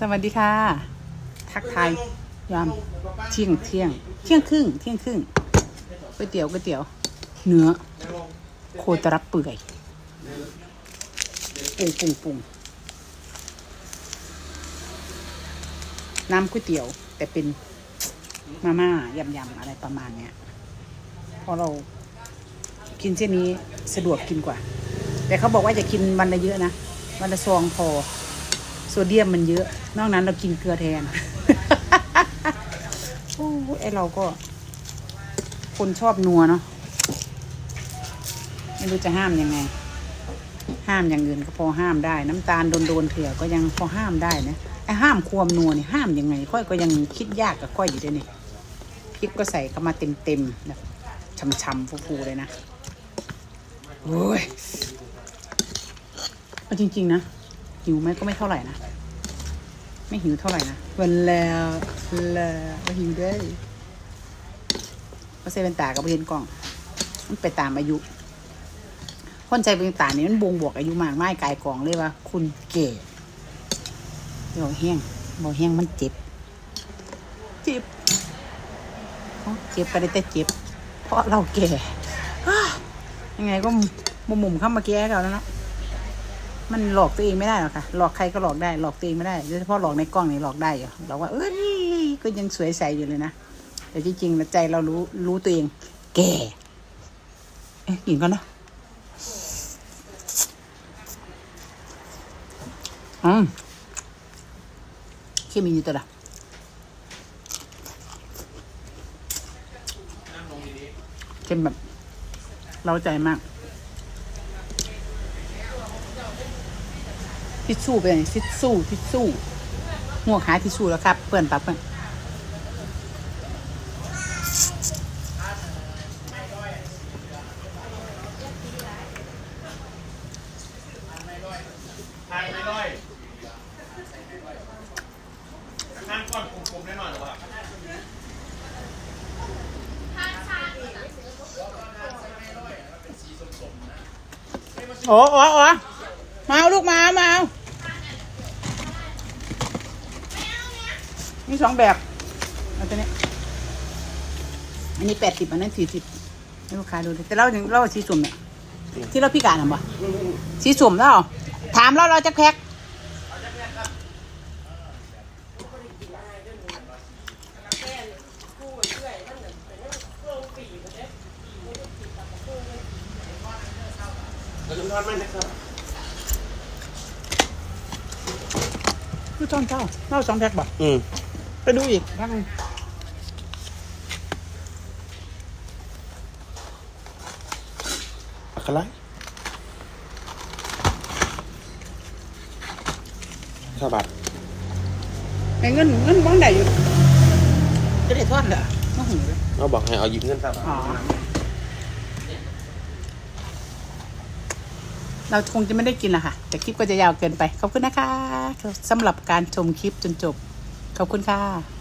สวัสดีค่ะ ทักทายยามเที่ยงเที่ยง เที่ยงครึ่ง เที่ยงครึ่งก๋วยเตี๋ยวก๋วยเตี๋ยว เนื้อ โคตรรับเปื่อยปรุงปรุงปรุงน้ำก๋วยเตี๋ยว แต่เป็นมาม่ายำยำอะไรประมาณเนี้ยเพราะเรากินเช่นนี้สะดวกกินกว่า แต่เขาบอกว่าจะกินวันละเยอะนะ วันละซองพอ เดียมมันเยอะ นอกนั้นเรากินเกลือแทนโอ้ไอเราก็ คนชอบนัวเนาะไม่รู้จะห้ามยังไง ห้ามอย่างอื่นก็พอห้ามได้ น้ำตาลโดนๆเถื่อก็ยังพอห้ามได้นะไอห้ามความนัวนี่ห้ามยังไง ค่อยก็ยังคิดยากกับค่อยอยู่ด้วยนี่พริกก็ใส่เข้ามาเต็มๆแบบช่ำๆฟูๆเลยนะโอ้ยเอาจริง ๆ นะ หิวไหมก็ไม่เท่าไหร่นะ ไม่หิวเท่าไหร่นะวันแล้วแล้วหิวได้ก็ใส่เป็นตากับเห็นกล้อง มันไปตามอายุ คนใจเป็นตานี่มันบ่งบอกอายุมากไม่กายกล่องเลยว่า คุณเก๋บอกแห้งบอกแห้งมันเจ็บ เจ็บอ๋อเจ็บก็ได้แต่เจ็บ เพราะเราแก่ยังไงก็มุมมุมเข้ามาแก้เราแล้วเนาะ มันหลอกตัวเองไม่ได้หรอกค่ะ หลอกใครก็หลอกได้ หลอกตัวเองไม่ได้ โดยเฉพาะหลอกในกล้องนี่หลอกได้อยู่เราว่า เอ้ย ก็ยังสวยใสอยู่เลยนะ แต่จริงๆใจเรารู้ รู้ตัวเอง แก่ เอ๊ะกินก่อนนะอืมเข้มอีกตัวละเข้มแบบ เราใจมาก ทิชชู่ไปไหนทิชชู่ทิชชู่งวกหาทิชชู่แล้วครับเพื่อนปับเพื่อนทานไม่ร้อยทานก้อนกลมๆแน่นอนหรอวะโอ้โอ้โอ้มาเอาลูกมาเอามาเอา มีสองแบบเอาตัวนี้อันนี้แปดสิบอันนั้นสี่สิบให้ลูกค้าดูดิแต่เราถึงเราสีสุ่มเนี่ยที่เราพิการอะบ่สีสุ่มแล้วเหรอถามเราเราจะแพ็คกระดุมทอดมันนะครับคือช่องเจ้าเราสองแพ็คบ่อืม ไปดูอีกทั้งอะไรสบัดไอ้เงินเงินบ้างได้อยู่จะได้ทอดเหรอไม่หูเลยเราบอกให้เอายืมเงินสบัดอ๋อเราคงจะไม่ได้กินละค่ะ แต่คลิปก็จะยาวเกินไป ขอบคุณนะคะสำหรับการชมคลิปจนจบ ขอบคุณค่ะ